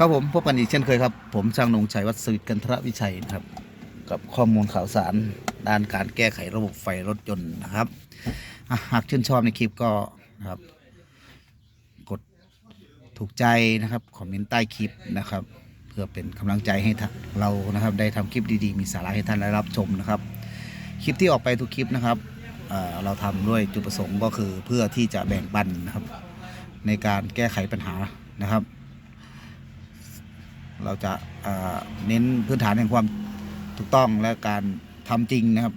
ครับผมพบกันอีกเช่นเคยครับ ผมช่างนงชัยวัฒน์สวิทย์กันทรวิชัยครับ กับข้อมูลข่าวสารด้านการแก้ไขระบบไฟรถยนต์นะครับหากชื่นชอบในคลิปก็นะครับ กดถูกใจนะครับคอมเมนต์ใต้คลิปนะครับ เพื่อเป็นกำลังใจให้เรานะครับ ได้ทำคลิปดีๆ มีสาระให้ท่านได้รับชมนะครับ คลิปที่ออกไปทุกคลิปนะครับเอ่อเราทำด้วยจุดประสงค์ก็คือเพื่อที่จะแบ่งปันนะครับ ในการแก้ไขปัญหานะครับ เราจะเน้นพื้นฐานแห่งความถูกต้องและการทำจริงนะครับ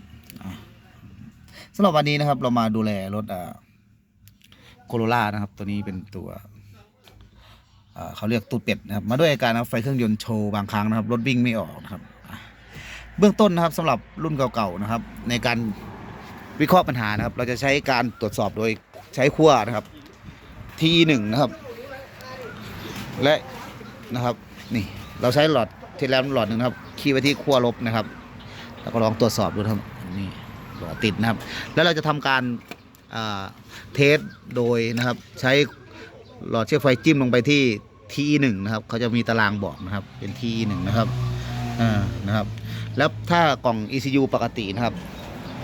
สำหรับวันนี้นะครับ เรามาดูแลรถโคโรล่านะครับ ตัวนี้เป็นตัวเขาเรียกตูดเป็ดนะครับ มาด้วยอาการนะไฟเครื่องยนต์โชว์บางครั้งนะครับรถวิ่งไม่ออกนะครับเบื้องต้นนะครับสำหรับรุ่นเก่าๆนะครับ ในการวิเคราะห์ปัญหานะครับ เราจะใช้การตรวจสอบโดยใช้ขั้วนะครับทีหนึ่งนะครับ และนะครับ นี่ เราใช้หลอดที่แล้วหลอดหนึ่งนะครับคีย์ไว้ที่ขั้วลบนะครับ แล้วก็ลองตรวจสอบดูครับนี่หลอดติดนะครับ แล้วเราจะทำการาเทสโดยนะครับ ใช้หลอดเชื่อไฟจิ้มลงไปที่ทีหนึ่งนะครับเขาจะมีตารางบอกนะครับเป็นทีหนึ่งนะครับอ่านะครับ แล้วถ้ากล่อง ECU ปกตินะครับ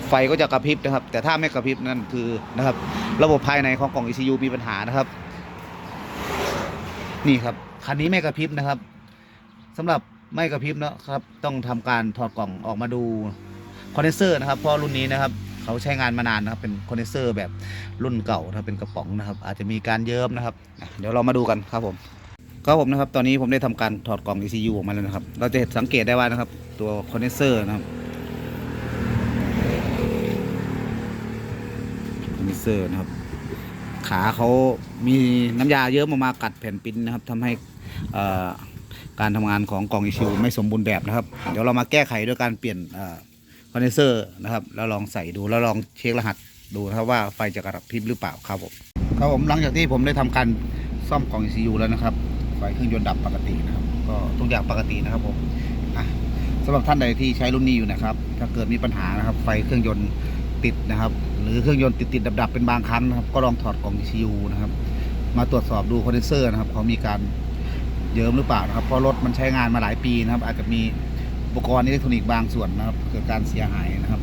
ไฟก็จะกระพริบนะครับ แต่ถ้าไม่กระพริบนั่นคือนะครับ ระบบภายในของกล่อง ECU มีปัญหานะครับ นี่ครับคันนี้ไม่กระพริบนะครับ สำหรับไม่กระพริบนะครับ ต้องทำการถอดกล่องออกมาดูคอนเดนเซอร์นะครับเพราะรุ่นนี้นะครับเขาใช้งานมานานนะครับเป็นคอนเดนเซอร์แบบรุ่นเก่านะครับเป็นกระป๋องนะครับ อาจจะมีการเยิ้มนะครับ เดี๋ยวเรามาดูกันครับผมครับผมนะครับตอนนี้ผมได้ทำการถอดกล่อง ECU ออกมาแล้วนะครับ เราจะสังเกตได้ว่านะครับ ตัวคอนเดนเซอร์นะครับคอนเดนเซอร์นะครับ ขาเขามีน้ำยาเยอะออกมากัดแผ่นปิ้นนะครับทำให้อ่อ การทำงานของกล่องอีชิวไม่สมบูรณ์แบบนะครับ เดี๋ยวเรามาแก้ไขด้วยการเปลี่ยนคอนเดนเซอร์นะครับ แล้วลองใส่ดูแล้วลองเช็ครหัสดูนะครับว่าไฟจะกระพริบหรือเปล่าครับผมครับผมหลังจากที่ผมได้ทำการซ่อมกล่อง ECU แล้วนะครับไฟเครื่องยนต์ดับปกตินะครับ ก็ทุกอย่างปกตินะครับผมสำหรับท่านใดที่ใช้รุ่นนี้อยู่นะครับ ถ้าเกิดมีปัญหานะครับ ไฟเครื่องยนต์ติดนะครับ หรือเครื่องยนต์ติดติดดับดับๆเป็นบางครั้งนะครับ ก็ลองถอดกล่อง ECU นะครับ มาตรวจสอบดูคอนเดนเซอร์นะครับเขามีการ เยิ้มหรือเปล่านะครับเพราะรถมันใช้งานมาหลายปีนะครับ อาจจะมีอุปกรณ์อิเล็กทรอนิกส์บางส่วนนะครับ เกิดการเสียหายนะครับ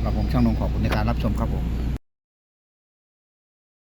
เราผมช่างนงขอบคุณในการรับชมครับผม